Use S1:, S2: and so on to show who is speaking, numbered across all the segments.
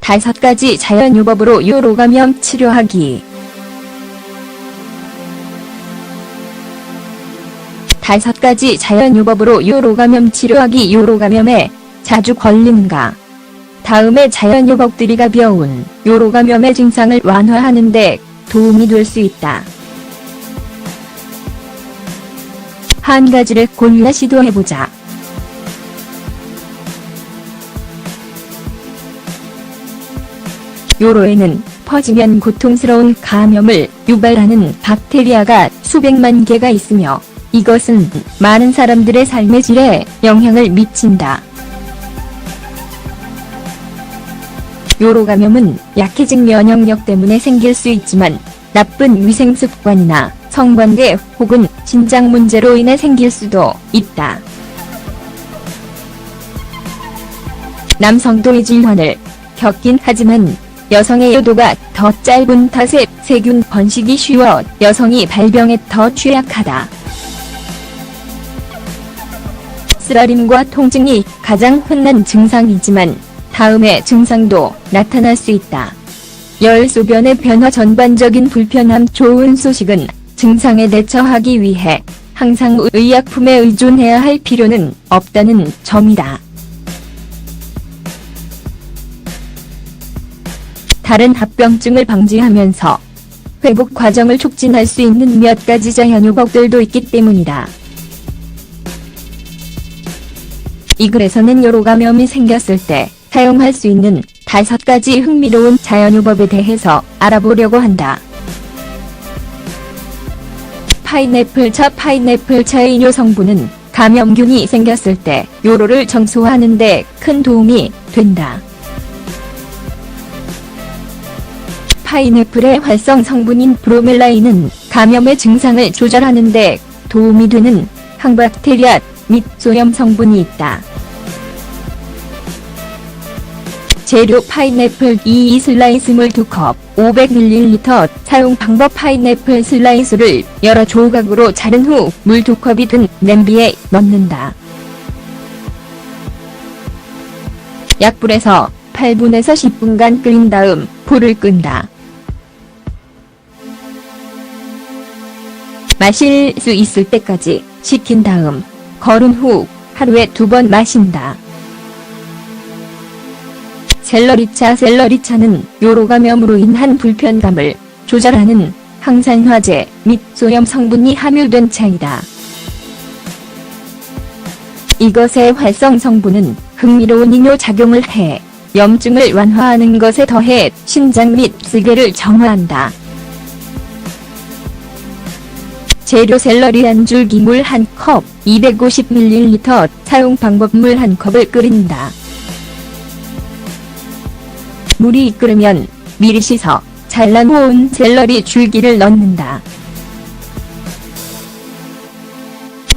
S1: 다섯 가지 자연유법으로 요로 감염 치료하기. 다섯 가지 자연유법으로 요로 감염 치료하기 요로 감염에 자주 걸리는가. 다음에 자연유법들이 가벼운 요로 감염의 증상을 완화하는 데 도움이 될 수 있다. 한 가지를 골라 시도해보자. 요로에는 퍼지면 고통스러운 감염을 유발하는 박테리아가 수백만 개가 있으며 이것은 많은 사람들의 삶의 질에 영향을 미친다. 요로 감염은 약해진 면역력 때문에 생길 수 있지만 나쁜 위생 습관이나 성관계 혹은 신장 문제로 인해 생길 수도 있다. 남성도 이 질환을 겪긴 하지만 여성의 요도가 더 짧은 탓에 세균 번식이 쉬워 여성이 발병에 더 취약하다. 쓰라림과 통증이 가장 흔한 증상이지만 다음의 증상도 나타날 수 있다. 열 소변의 변화 전반적인 불편함 좋은 소식은 증상에 대처하기 위해 항상 의약품에 의존해야 할 필요는 없다는 점이다. 다른 합병증을 방지하면서 회복 과정을 촉진할 수 있는 몇 가지 자연유법들도 있기 때문이다. 이 글에서는 요로 감염이 생겼을 때 사용할 수 있는 다섯 가지 흥미로운 자연유법에 대해서 알아보려고 한다. 파인애플차 파인애플차의 이뇨 성분은 감염균이 생겼을 때 요로를 정소하는 데 큰 도움이 된다. 파인애플의 활성 성분인 브로멜라인은 감염의 증상을 조절하는 데 도움이 되는 항박테리아 및 소염 성분이 있다. 재료 파인애플 2 슬라이스 물 2컵 500ml 사용 방법 파인애플 슬라이스를 여러 조각으로 자른 후 물 2컵이 든 냄비에 넣는다. 약불에서 8분에서 10분간 끓인 다음 불을 끈다. 마실 수 있을 때까지 식힌 다음 거른 후 하루에 두 번 마신다. 셀러리차 셀러리차는 요로 감염으로 인한 불편감을 조절하는 항산화제 및 소염 성분이 함유된 차이다. 이것의 활성 성분은 흥미로운 이뇨 작용을 해 염증을 완화하는 것에 더해 신장 및 쓰개를 정화한다. 재료 샐러리 한 줄기 물 한 컵, 250ml, 사용 방법 물 한 컵을 끓인다. 물이 끓으면 미리 씻어 잘라 놓은 샐러리 줄기를 넣는다.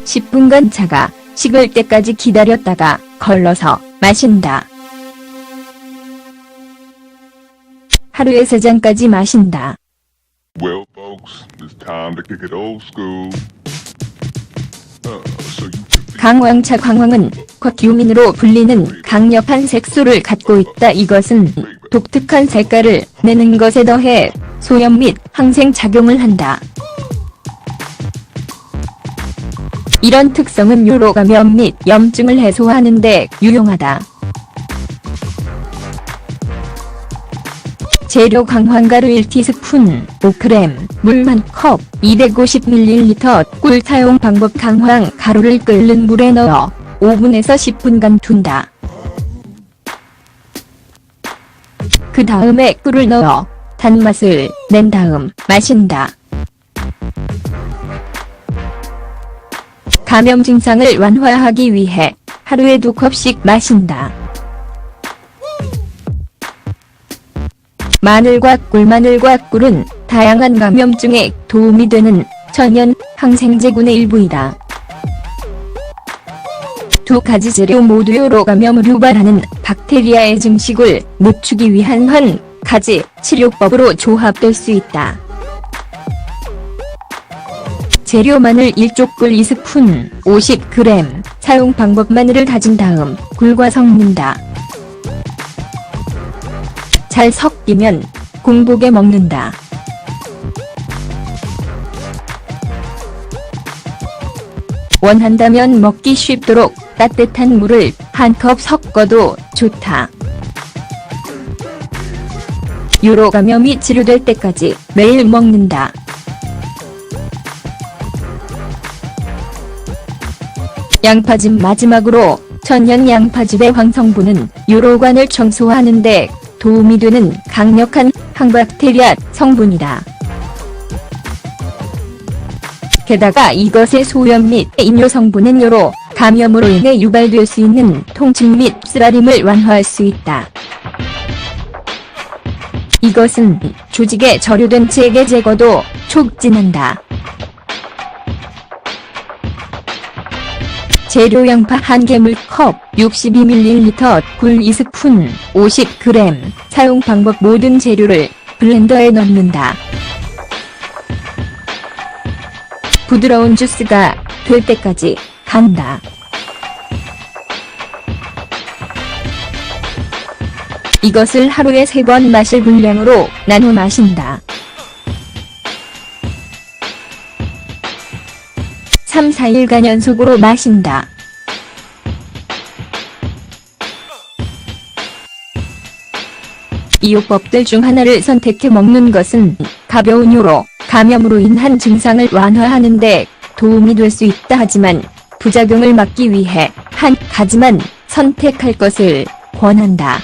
S1: 10분간 차가 식을 때까지 기다렸다가 걸러서 마신다. 하루에 3잔까지 마신다.
S2: Well, time to kick it old school. Uh, so you
S1: 강황차 강황은 쿼큐민으로 불리는 강력한 색소를 갖고 있다. 이것은 독특한 색깔을 내는 것에 더해 소염 및 항생 작용을 한다. 이런 특성은 요로 감염 및 염증을 해소하는 데 유용하다. 재료 강황가루 1티스푼, 5g, 물 1컵, 250ml, 꿀 사용 방법 강황 가루를 끓는 물에 넣어 5분에서 10분간 둔다. 그 다음에 꿀을 넣어 단맛을 낸 다음 마신다. 감염 증상을 완화하기 위해 하루에 두 컵씩 마신다. 마늘과 꿀 마늘과 꿀은 다양한 감염증에 도움이 되는 천연 항생제군의 일부이다. 두 가지 재료 모두 요로 감염을 유발하는 박테리아의 증식을 늦추기 위한 한 가지 치료법으로 조합될 수 있다. 재료 마늘 1쪽 꿀 2스푼 50g 사용 방법만을 다진 다음 굴과 섞는다. 잘 섞이면 공복에 먹는다. 원한다면 먹기 쉽도록 따뜻한 물을 한 컵 섞어도 좋다. 유로 감염이 치료될 때까지 매일 먹는다. 양파즙 마지막으로 천연 양파즙의 황성분은 유로관을 청소하는데 도움이 되는 강력한 항박테리아 성분이다. 게다가 이것의 소염 및 인효 성분은 요로 감염으로 인해 유발될 수 있는 통증 및 쓰라림을 완화할 수 있다. 이것은 조직에 저류된 체계 제거도 촉진한다. 재료 양파 1개물 컵, 62ml, 굴 2스푼, 50g. 사용 방법 모든 재료를 블렌더에 넣는다. 부드러운 주스가 될 때까지 간다. 이것을 하루에 3번 마실 분량으로 나눠 마신다. 3, 4일간 연속으로 마신다. 이요법들 중 하나를 선택해 먹는 것은 가벼운 요로 감염으로 인한 증상을 완화하는 데 도움이 될 수 있다 하지만 부작용을 막기 위해 한 가지만 선택할 것을 권한다.